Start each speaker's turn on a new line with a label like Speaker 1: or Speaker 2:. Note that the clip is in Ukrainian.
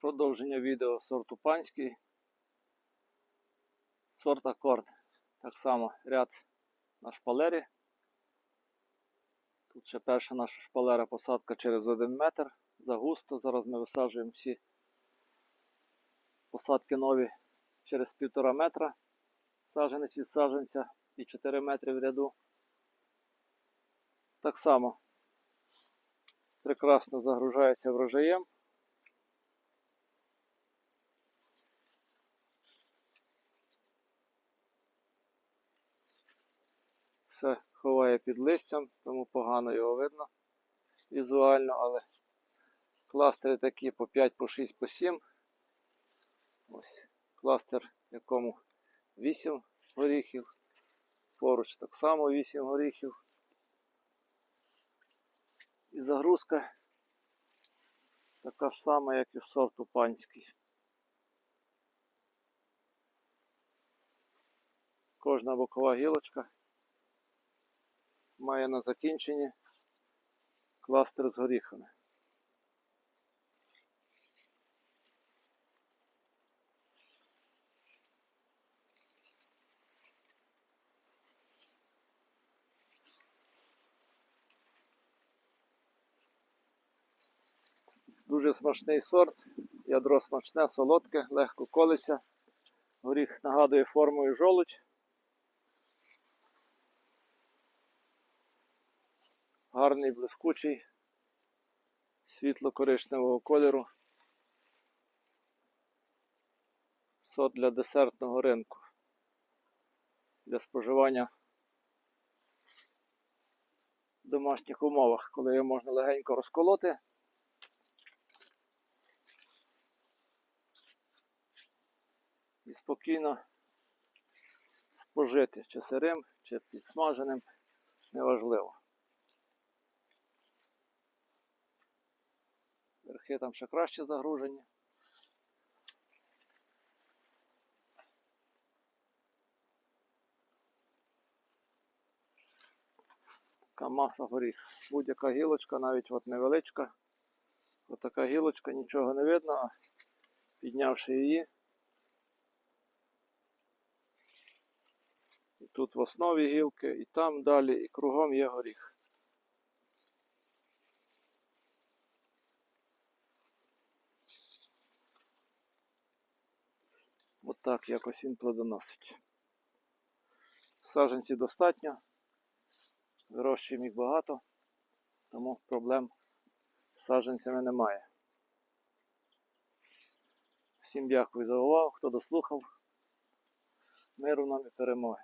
Speaker 1: Продовження відео сорту панський. Сорт акорд. Так само ряд на шпалері. Тут ще перша наша шпалера посадка через 1 метр. Загусто. Зараз ми висаджуємо всі посадки нові через 1,5 метра. Саджанець від саджанця і 4 метри в ряду. Так само прекрасно загружається врожаєм. Все ховає під листям, тому погано його видно візуально, але кластери такі по 5, по 6, по 7. Ось кластер, якому 8 горіхів. Поруч так само 8 горіхів. І загрузка така ж сама, як і в сорту панський. Кожна бокова гілочка має на закінченні кластер з горіхами. Дуже смачний сорт, ядро смачне, солодке, легко колиться. Горіх нагадує формою жолудь. Гарний, блискучий, світло-коричневого кольору. Сорт для десертного ринку. Для споживання в домашніх умовах, коли його можна легенько розколоти. і спокійно спожити чи сирим, чи підсмаженим, неважливо. Верхи там ще краще загружені. Така маса горіх. Будь-яка гілочка, навіть от невеличка. От така гілочка, нічого не видно, а піднявши її. І тут в основі гілки, і там далі, і кругом є горіх. От якось він плодоносить. Саженці достатньо, вирощуємо їх багато, тому проблем з саженцями немає. Всім дякую за увагу, хто дослухав. Миру нам і перемоги.